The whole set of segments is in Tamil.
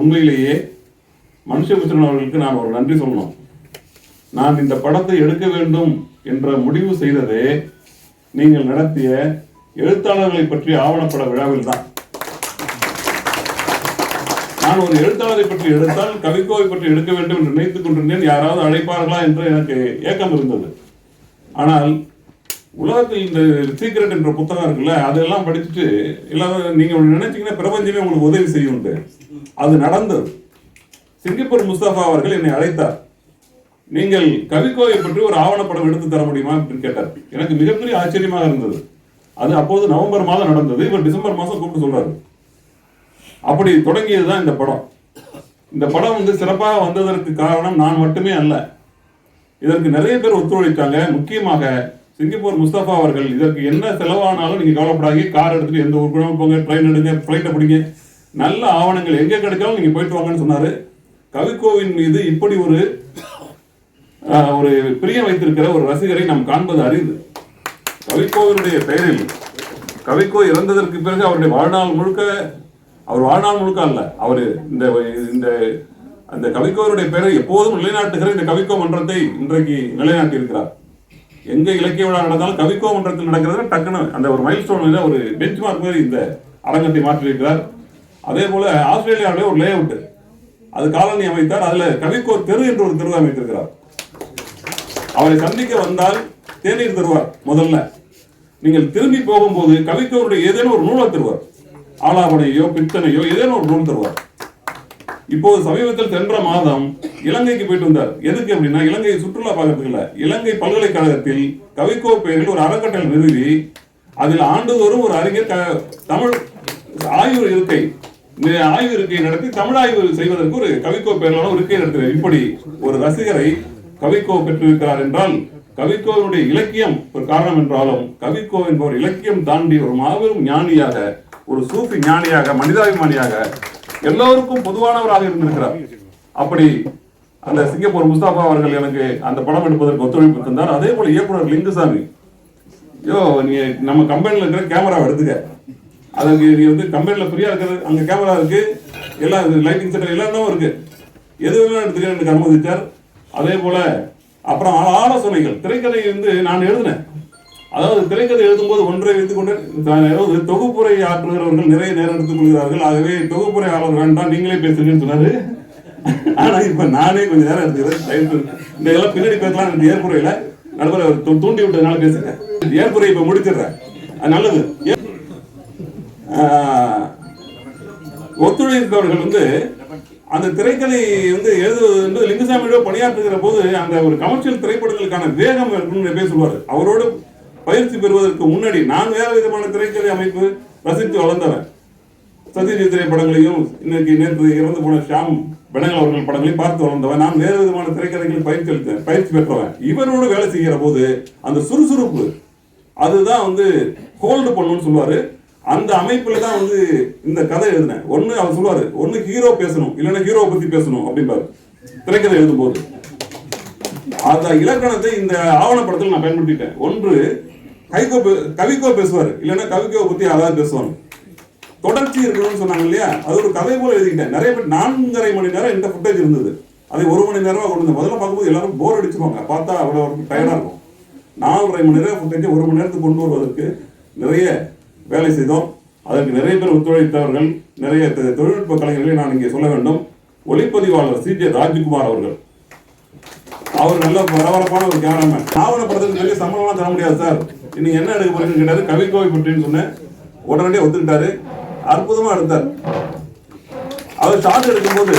உண்மையிலேயே மனுஷபுத்திரன் அவர்களுக்கு நான் ஒரு நன்றி சொல்லணும். நான் இந்த படத்தை எடுக்க வேண்டும் என்ற முடிவு செய்ததே நீங்கள் நடத்திய எழுத்தாளர்களை பற்றி ஆவணப்பட விழாவில் தான். நான் ஒரு எழுத்தாளரை பற்றி எடுத்தால் கவிக்கோவை பற்றி எடுக்க வேண்டும் என்று நினைத்துக் கொண்டிருந்தேன். யாராவது அழைப்பார்களா என்று எனக்கு ஏக்கம் இருந்தது. ஆனால் உலகத்தில் இந்த சீக்ரெட் என்ற புத்தகம் இருக்குல்ல அதெல்லாம் படிச்சுட்டு எல்லாரும் நீங்க நினைச்சீங்கன்னா பிரபஞ்சமே உங்களுக்கு உதவி செய்யும்ட்டு அது நடந்தது. சிங்கப்பூர் முஸ்தபா அவர்கள் என்னை அழைத்தார். நீங்கள் கவிக்கோவை பற்றி ஒரு ஆவணப்படம் எடுத்து தர முடியுமா அப்படின்னு கேட்டார். எனக்கு மிகப்பெரிய ஆச்சரியமாக இருந்தது. அது அப்போது நவம்பர் மாதம் நடந்தது. இவர் டிசம்பர் மாதம் கூப்பிட்டு சொல்றாரு. அப்படி தொடங்கியது தான் இந்த படம். இந்த படம் வந்து சிறப்பாக வந்ததற்கு காரணம் நான் மட்டுமே அல்ல. இதற்கு நிறைய பேர் ஒத்துழைத்தாங்க. முக்கியமாக சிங்கப்பூர் முஸ்தபா அவர்கள் இதற்கு என்ன செலவானாலும் நீங்க கவலைப்படாதீங்க. கார் எடுத்துட்டு எந்த ஊருக்குள்ள போங்க. ட்ரெயின் எடுங்க. ஃப்ளைட்டை பிடிங்க. நல்ல ஆவணங்கள் எங்க கிடைச்சாலும் நீங்க போயிட்டு வாங்கன்னு சொன்னாரு. கவிக்கோவின் மீது இப்படி ஒரு ஒரு பிரியம் வைத்திருக்கிற ஒரு ரசிகரை நாம் காண்பது அரிது. கவிக்கோவினுடைய பெயரில் கவிக்கோ இறந்ததற்கு பிறகு அவருடைய வாழ்நாள் முழுக்க அவர் வாழ்நாள் முழுக்க அல்ல அவர் இந்த இந்த அந்த கவிக்கோருடைய பெயரை எப்போதும் நிலைநாட்டுகிற இந்த கவிக்கோ மன்றத்தை இன்றைக்கு நிலைநாட்டி இருக்கிறார் எங்க இலக்கிய விழா நடந்தாலும் கவிக்கோ மன்றத்தில் நடக்கிறது டக்குன்னு அந்த ஒரு மைல் ஸ்டோன் ஒரு பெஞ்ச் மார்க் மாதிரி இந்த அரங்கத்தை மாற்றியிருக்கிறார். அதே போல ஆஸ்திரேலியாவிலே ஒரு லே அவுட் அது காலனி அமைத்தார். அதுல கவிக்கோ தெரு என்று ஒரு தெரு அமைத்திருக்கிறார். அவரை சந்திக்க வந்தால் தேநீர் தருவார் முதல்ல. நீங்கள் திரும்பி போகும்போது கவிக்கோருடைய ஏதேனும் ஒரு நூலை தருவார். ஆலாபனையோ பித்தனையோ ஏதேனும் ஒரு நூல் தருவார். இப்போது சமீபத்தில் சென்ற மாதம் இலங்கைக்கு போயிட்டு வந்தார். எதுக்கு அப்படின்னா இலங்கை சுற்றுலா பார்க்கறதுக்கு இல்லை. இலங்கை பல்கலைக்கழகத்தில் கவிக்கோ பெயரில் ஒரு அறக்கட்டளை நிறுவி அதில் ஆண்டுதோறும் ஒரு அறிஞர் தமிழ் ஆய்வு இருக்கை ஆய்வு இருக்கை நடத்தி தமிழ் ஆய்வு செய்வதற்கு ஒரு கவிக்கோ பெயரிலான ஒரு இருக்கை நடத்துகிறார் இப்படி ஒரு ரசிகரை கவிக்கோ பெற்றிருக்கிறார் என்றால் கவிக்கோவினுடைய இலக்கியம் ஒரு காரணம் என்றாலும் கவிக்கோ என்பவர் இலக்கியம் தாண்டி ஒரு மாபெரும் ஞானியாக ஒரு சூஃபி ஞானியாக மனிதாபிமானியாக எல்லோருக்கும் பொதுவானவராக இருந்திருக்கிறார். அப்படி அந்த சிங்கப்பூர் முஸ்தாபா அவர்கள் எனக்கு அந்த படம் எடுப்பதற்கு ஒத்துழைப்பு தந்தார். அதே போல இயக்குனர் லிங்குசாமி. ஐயோ நீ நம்ம கம்பெனியில் இருக்கிற கேமராவை எடுத்துக்க. அதுக்கு நீ வந்து கம்பெனியில் ஃப்ரீயாக இருக்கிறது அங்கே கேமரா இருக்கு எல்லாம் லைட்டிங் செட்டர் எல்லாமே இருக்கு. எது வேணாலும் எடுத்துக்க எனக்கு அனுமதித்தார் அதே போல அப்புறம் ஆ- ஆலோசனைகள் திரைக்கதை வந்து நான் எழுதினேன். அதாவது திரைக்கதை எழுதும்போது ஒன்றை வைத்துக் கொண்டு அதாவது தொகுப்புரை ஆற்றுகிறவர்கள் நிறைய நேரம் எடுத்துக் கொள்கிறார்கள். ஆகவே தொகுப்புரை ஆளர் வேண்டாம் நீங்களே பேசுறீங்கன்னு சொன்னாரு. ஆனா இப்ப நானே கொஞ்சம் நேரம் எடுத்துக்கிறேன். டைம் இந்த எல்லாம் பின்னாடி பேசலாம் இந்த ஏற்புறையில் நடுவில் அவர் தூண்டி விட்டதுனால பேசுங்க ஏற்புரை இப்போ முடிச்சிடுறேன். அது நல்லது. ஒத்துழைப்பவர்கள் வந்து அந்த திரைக்கதை வந்து எழுதுவது வந்து லிங்குசாமியோட பணியாற்றுகிற போது அந்த ஒரு கமர்ஷியல் திரைப்படங்களுக்கான வேகம் இருக்குன்னு பேர் சொல்வார். அவரோடு பயிற்சி பெறுவதற்கு முன்னாடி நான் வேற விதமான திரைக்கதை அமைப்பு ரசித்து வளர்ந்தவன். சத்யஜித் திரைப்படங்களையும் இன்னைக்கு நேற்று இறந்து போன ஷாம் விலங்கல் அவர்கள் படங்களை பார்த்து வளர்ந்தவன். நான் வேறு விதமான திரைக்கதைகளில் பயிற்சி அளித்தேன் பயிற்சி பெற்றவன். இவரோடு வேலை செய்கிற போது அந்த சுறுசுறுப்பு அதுதான் வந்து ஹோல்டு பண்ணணும்னு சொல்லுவார். அந்த அமைப்பில் தான் வந்து இந்த கதை எழுதினேன். ஒன்று அவர் சொல்லுவார் ஒன்று ஹீரோ பேசணும் இல்லைன்னா ஹீரோவை பற்றி பேசணும் அப்படிம்பாரு. திரைக்கதை எழுதும்போது. அந்த இலக்கணத்தை இந்த ஆவணப்படத்தில் நான் பயன்படுத்திட்டேன். ஒன்று கைகோ பே- கவிக்கோ பேசுவார். இல்லைன்னா கவிக்கோ பற்றி அதாவது பேசுவாங்க. தொடர்ச்சி இருக்கணும்னு சொன்னாங்க இல்லையா? அது ஒரு கதை போல எழுதிக்கிட்டேன். நிறைய பேர் நான்கரை மணி நேரம் இந்த ஃபுட்டேஜ் இருந்தது. அதை ஒரு மணி நேரமாக கொண்டு வந்து முதல்ல பார்க்கும்போது எல்லாரும் போர் அடிச்சுவாங்க பார்த்தா அவ்வளோ டயர்டாக இருக்கும். நாலரை மணி நேரம் ஃபுட்டேஜ் ஒரு மணி நேரத்துக்கு கொண்டு வருவதற்கு நிறைய வேலை செய்தோம். அதற்கு நிறைய பேர் ஒத்துழைத்தவர்கள் நிறைய தொழில்நுட்ப கலைஞர்களை நான் இங்கே சொல்ல வேண்டும். ஒளிப்பதிவாளர் சி. ஜே. ராஜ்குமார் அவர்கள். அவர் நல்ல பரபரப்பான ஒரு கேமராமேன் ஆவணப்படத்துக்கு சொல்லி சம்பளம்லாம் தர முடியாது சார். இன்னைக்கு என்ன எடுக்க போறீங்கன்னு கேட்டாரு கவிக்கோவை பற்றின்னு சொன்னேன். உடனடியே ஒத்துக்கிட்டாரு. அற்புதமா எடுத்தார் அவர் ஷாட் எடுக்கும்போது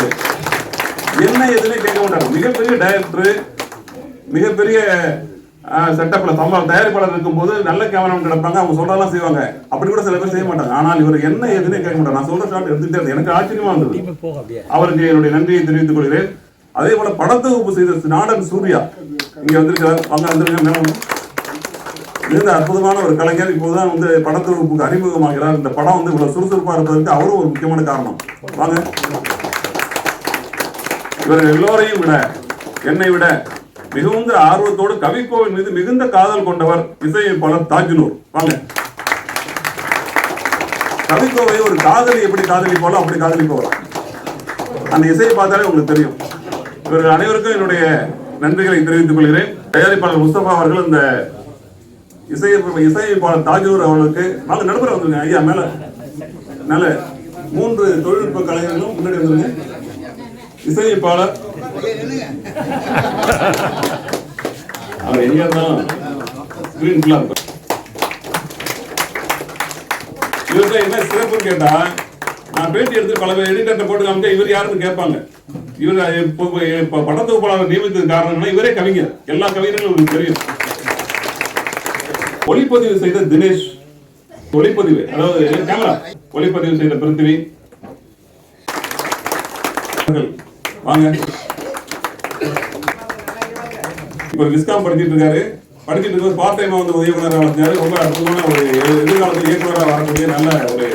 என்ன எதுவுமே கேட்க மாட்டார். மிகப்பெரிய டைரக்டர் மிகப்பெரிய செட்டப்ல சம்பளம் தயாரிப்பாளர் இருக்கும்போது நல்ல கேமராமேன் கிடப்பாங்க அவங்க சொல்றதெல்லாம் செய்வாங்க. அப்படி கூட சில பேர் செய்ய மாட்டாங்க. ஆனால் இவர் என்ன எதுவுமே கேட்க மாட்டார். நான் சொல்ற ஷாட் எடுத்துட்டே இருந்தேன். எனக்கு ஆச்சரியமா இருந்தது. அவருக்கு என்னுடைய நன்றியை தெரிவித்துக் கொள்கிறேன். அதே போல படத்தொகுப்பு செய்த நாடன் சூர்யா இங்க வந்திருக்கிறார். வாங்க வந்திருக்க மேடம் மிகுந்த அற்புதமான ஒரு கலைஞர் இப்போதான் வந்து படத்தொகுப்புக்கு அறிமுகமாகிறார். இந்த படம் வந்து இவ்வளவு சுறுசுறுப்பா இருப்பதற்கு அவரும் ஒரு முக்கியமான காரணம். வாங்க. இவர்கள் எல்லோரையும் விட என்னை விட மிகுந்த ஆர்வத்தோடு கவிக்கோவின் மீது மிகுந்த காதல் கொண்டவர் இசையமைப்பாளர் தாஜினூர். வாங்க. கவிக்கோவை ஒரு காதலி எப்படி காதலிப்பாலோ அப்படி காதலிப்பவர். அந்த இசையை பார்த்தாலே உங்களுக்கு தெரியும். இவர்கள் அனைவருக்கும் என்னுடைய நன்றிகளை தெரிவித்துக் கொள்கிறேன். தயாரிப்பாளர் முஸ்தபா அவர்கள் இந்த இசை இசையமைப்பாளர் தாஜூர் அவர்களுக்கு வாங்க நடுப்புற வந்துருங்க ஐயா மேல மேல மூன்று தொழில்நுட்ப கலைஞர்களும் முன்னாடி வந்துருங்க இசையமைப்பாளர். அவர் எங்க இருந்தாலும் ஸ்கிரீன் ஃபுல்லா இருக்கும் இவர்கிட்ட என்ன சிறப்புன்னு கேட்டா நான் பேட்டி எடுத்து பல பேர் எடிட்டர்கிட்ட போட்டு காமிச்சா இவர் யாருன்னு கேட்பாங்க. இவர் இப்போ இப்போ படத்தொகுப்பாளர் நியமித்தது காரணம்னா இவரே கவிஞர். எல்லா கவிஞர்களும் உங்களுக்கு தெரியும். ஒளிப்பதிவு செய்த தினேஷ். ஒளிப்பதிவு அதாவது கேமரா. ஒளிப்பதிவு செய்த பிருத்திவி. வாங்க. இப்ப விஸ்காம் படிச்சிட்டு இருக்காரு. படிச்சிட்டு இருக்கிற பார்ட் டைமா வந்து இயக்குனராக வந்தாரு. ரொம்ப அற்புதமான ஒரு எதிர்காலத்தில் இயக்குனராக வரக்கூடிய நல்ல ஒரு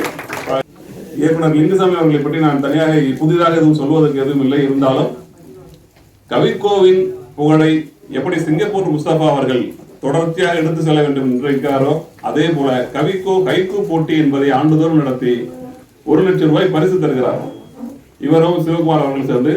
இயக்குனர் லிங்குசாமி அவர்களை பற்றி நான் தனியாக புதிதாக எதுவும் சொல்வதற்கு எதுவும் இல்லை. இருந்தாலும் கவிக்கோவின் புகழை எப்படி சிங்கப்பூர் முஸ்தபா அவர்கள் தொடர்ச்சியாக எடுத்து செல்ல வேண்டும் என்று இருக்கிறாரோ அதே போல கவிக்கோ கைக்கோ போட்டி என்பதை ஆண்டுதோறும் நடத்தி ஒரு லட்சம் ரூபாய் பரிசு தருகிறார். இவரும் சிவகுமார் அவர்கள் சேர்ந்து